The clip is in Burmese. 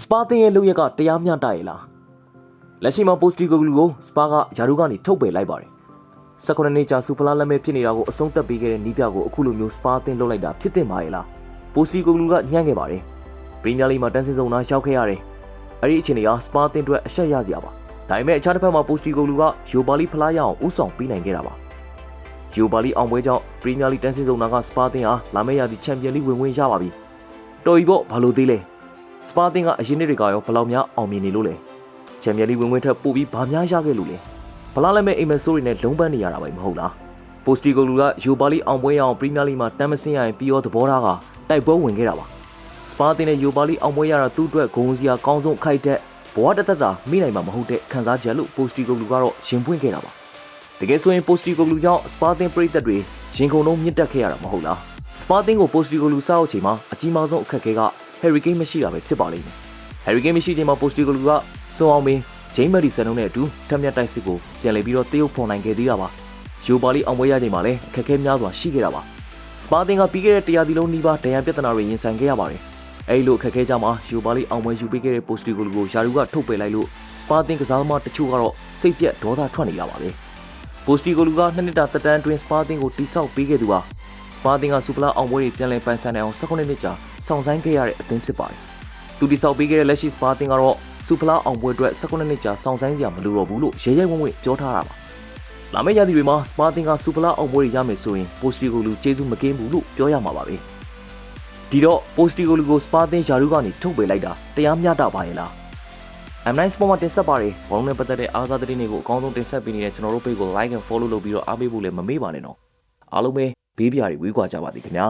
စပါတင်ရဲ့လုပ်ရက်ကတရားမျှတရဲ့လားလက်ရှိမှာပိုစတီဂိုဂလူကိုစပါကယာရုကနေထုတ်ပယ်လိုက်ပါတယ်19နှစ်ကြာစူပလာလက်မဲ့ဖြစ်နေတာကိုအဆုံးသတ်ပေးခဲ့တဲ့နီးပြကိုအခုလိုမျိုးစပါတင်လုပ်လိုက်တာဖြစ်တင်ပါရဲ့လားပိုစတီဂိုဂလူကညှန့်ခဲ့ပါတယ်ပရီးမီးယားလိမှာတန်းစင်စုံနာရောက်ခဲ့ရတယ်အဲ့ဒီအချိန်တွေကစပါတင်အတွက်အဆက်ရစရာပါဒါပေမဲ့အခြားတစ်ဖက်မှာပိုစတီဂိုဂလူကယိုပါလီဖလားရအောင်ဥဆောင်ပေးနိုင်ခဲ့တာပါယူပါလီအောင်ပွဲကြောင့်ပရီးမီးယားလိတန်းစင်စုံနာကစပါတင်ဟာလာမယ့်ရာသီချန်ပီယံလိဝင်ဝင်ရပါပြီ။တော်ပြီပေါ့ဘာလို့သေးလဲ။ စပါတင်ကအရင်နှစ်တွေကရောဘယ်လောက်များအောင်မြင်နေလို့လဲ။ချန်ပီယံလိဝင်ဝင်ထက်ပိုပြီးဘာများရခဲ့လို့လဲ။ဘလားလည်းမဲ့အိမ်မက်ဆိုးတွေနဲ့လုံးပန်းနေရတာပဲမဟုတ်လား။ပိုစတီဂိုလူကယူပါလီအောင်ပွဲရအောင်ပရီးမီးယားလိမှာတမ်းမစင်းရရင်ပြီးတော့သဘောထားကတိုက်ပွဲဝင်ခဲ့တာပါ။စပါတင်နဲ့ယူပါလီအောင်ပွဲရတာသူ့အတွက်ဂုဏ်စရာကောင်းဆုံးအခိုက်အတန့်ဘဝတသက်တာမိနိုင်မှာမဟုတ်တဲ့ခံစားချက်လို့ပိုစတီဂိုလူကတော့ရင်ပွင့်ခဲ့တာပါ။တကယ်ဆိုရင်ပိုစတီကိုဂလူကြောင့်စပါတင်ပရိသတ်တွေရင်ခုန်လုံးမြင့်တက်ခဲ့ရတာမဟုတ်လားစပါတင်ကိုပိုစတီကိုဂလူစောက်ချိန်မှာအကြီးမားဆုံးအခက်အခဲက ဟယ်ရီကိန်းမရှိတာပဲဖြစ်ပါလိမ့်မယ်ဟယ်ရီကိန်းမရှိချိန်မှာပိုစတီကိုဂလူကစွန်အောင်မင်းဂျိမ်းမက်ဒီဆန်တို့နဲ့အတူထက်မြက်တိုက်စစ်ကိုပြန်လည်ပြီးတော့တရုတ်ဖော်နိုင်ခဲ့သေးတာပါယူပါလီအောင်ပွဲရချိန်မှာလည်းအခက်အခဲများစွာရှိခဲ့တာပါစပါတင်ကပြီးခဲ့တဲ့တရားဒီလုံးနီးပါးဒဏ်ရာပြဿနာတွေရင်ဆိုင်ခဲ့ရပါတယ်အဲဒီလိုအခက်အခဲကြမှာယူပါလီအောင်ပွဲယူပေးခဲ့တဲ့ပိုစတီကိုဂလူကိုယာရူကထုတ်ပယ်လိုက်လို့စပါတင်ကစားသမားတချို့ကတော့စိတ်ပြက်ဒေါသထွက်နေတာပါပဲပိုစတီကိုလူကနှစ်နှစ်တာတက်တန်းအတွင်းစပါတင်ကိုတိဆောက်ပေးခဲ့သူပါစ ပါတင်ကစူပလာအောင်ပွဲတွေပြန်လည်ပန်းဆန်းနိုင်အောင်19နှစ်ကြာစောင့်ဆိုင်းခဲ့ရတဲ့အသင်းဖြစ်ပါတယ်သူတိဆောက်ပေးခဲ့တဲ့လက်ရှိစပါတင်ကတော့စူပလာအောင်ပွဲအတွက်19နှစ်ကြာစောင့်ဆိုင်းစရာမလိုတော့ဘူးလို့ရဲရဲဝံ့ဝံ့ပြောထားတာပါလာမယ့်ရာသီတွေမှာစပါတင်ကစူပလာအောင်ပွဲတွေရမယ်ဆိုရင်ပိုစတီကိုလူကျေးဇူးမကင်းဘူးလို့ပြောရမှာပါပဲဒီတော့ပိုစတီကိုလူကိုစပါတင်ယာရုကနေထုတ်ပယ်လိုက်တာတရားမျှတပါရဲ့လား M9 Sport မှာတင်ဆက်ပါတယ်ဘောလုံးနဲ့ပတ်သက်တဲ့အားစားသတင်းတွေကိုအကောင်းဆုံးတင်ဆက်ပေးနေတဲ့ကျွန်တော်တို့ page ကို like and follow လုပ်ပြီးတော့အားပေးဖို့လည်းမမေ့ပါနဲ့နော်အားလုံးပဲ ဘေးပြားတွေဝေးကွာကြပါသည်ခင်ဗျာ